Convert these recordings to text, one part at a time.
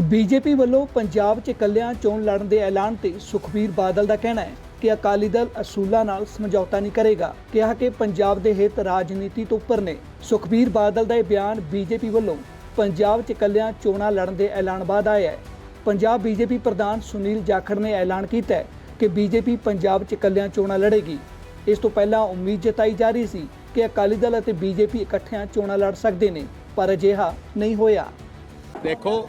BJP ਵੱਲੋਂ ਪੰਜਾਬ 'ਚ ਇਕੱਲਿਆਂ ਚੋਣ ਲੜਨ ਦੇ ਐਲਾਨ ਤੇ ਸੁਖਬੀਰ ਬਾਦਲ ਦਾ ਕਹਿਣਾ ਹੈ ਕਿ ਅਕਾਲੀ ਦਲ ਅਸੂਲਾਂ ਨਾਲ ਸਮਝੌਤਾ ਨਹੀਂ ਕਰੇਗਾ। ਕਿਹਾ ਕਿ ਪੰਜਾਬ ਦੇ ਹਿੱਤ ਰਾਜਨੀਤੀ ਤੋਂ ਉੱਪਰ ਨੇ। ਸੁਖਬੀਰ ਬਾਦਲ ਦਾ ਇਹ ਬਿਆਨ ਬੀਜੇਪੀ ਵੱਲੋਂ ਪੰਜਾਬ 'ਚ ਇਕੱਲਿਆਂ ਚੋਣਾਂ ਲੜਨ ਦੇ ਐਲਾਨ ਬਾਅਦ ਆਇਆ ਹੈ। ਪੰਜਾਬ ਬੀਜੇਪੀ ਪ੍ਰਧਾਨ ਸੁਨੀਲ ਜਾਖੜ ਨੇ ਐਲਾਨ ਕੀਤਾ ਹੈ ਕਿ ਬੀਜੇਪੀ ਪੰਜਾਬ 'ਚ ਇਕੱਲਿਆਂ ਚੋਣਾਂ ਲੜੇਗੀ। ਇਸ ਤੋਂ ਪਹਿਲਾਂ ਉਮੀਦ ਜਤਾਈ ਜਾ ਰਹੀ ਸੀ ਕਿ ਅਕਾਲੀ ਦਲ ਅਤੇ ਬੀਜੇਪੀ ਇਕੱਠਿਆਂ ਚੋਣਾਂ ਲੜ ਸਕਦੇ ਨੇ, ਪਰ ਅਜਿਹਾ ਨਹੀਂ ਹੋਇਆ। ਦੇਖੋ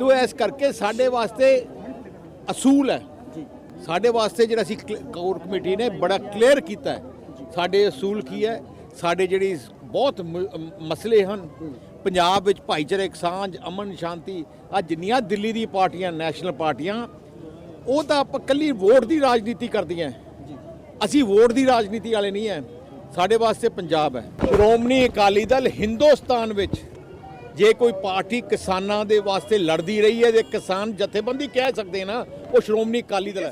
ਤੋ ਇਸ ਕਰਕੇ ਸਾਡੇ ਵਾਸਤੇ ਅਸੂਲ ਹੈ। ਸਾਡੇ ਵਾਸਤੇ ਜਿਹੜਾ ਅਸੀਂ ਕੋਰ ਕਮੇਟੀ ਨੇ ਬੜਾ ਕਲੀਅਰ ਕੀਤਾ ਹੈ। ਸਾਡੇ ਅਸੂਲ ਕੀ ਹੈ? ਸਾਡੇ ਜਿਹੜੀ ਬਹੁਤ ਮਸਲੇ ਹਨ। ਪੰਜਾਬ ਵਿੱਚ ਭਾਈਚਾਰਕ ਸਾਂਝ ਅਮਨ ਸ਼ਾਂਤੀ ਆ ਜਿੰਨੀਆਂ ਦਿੱਲੀ ਦੀ ਪਾਰਟੀਆਂ ਨੈਸ਼ਨਲ ਪਾਰਟੀਆਂ ਉਹ ਤਾਂ ਆਪਾਂ ਕੱਲੀ ਵੋਟ ਦੀ ਰਾਜਨੀਤੀ ਕਰਦੀਆਂ ਅਸੀਂ ਵੋਟ ਦੀ ਰਾਜਨੀਤੀ ਵਾਲੇ ਨਹੀਂ ਹੈ। ਸਾਡੇ ਵਾਸਤੇ ਪੰਜਾਬ ਹੈ। ਸ਼੍ਰੋਮਣੀ ਅਕਾਲੀ ਦਲ ਹਿੰਦੁਸਤਾਨ ਵਿੱਚ ਜੇ ਕੋਈ ਪਾਰਟੀ ਕਿਸਾਨਾਂ ਦੇ ਵਾਸਤੇ ਲੜਦੀ ਰਹੀ ਹੈ, ਜੇ ਕਿਸਾਨ ਜਥੇਬੰਦੀ ਕਹਿ ਸਕਦੇ ਨਾ, ਉਹ ਸ਼੍ਰੋਮਣੀ ਅਕਾਲੀ ਦਲ ਹੈ।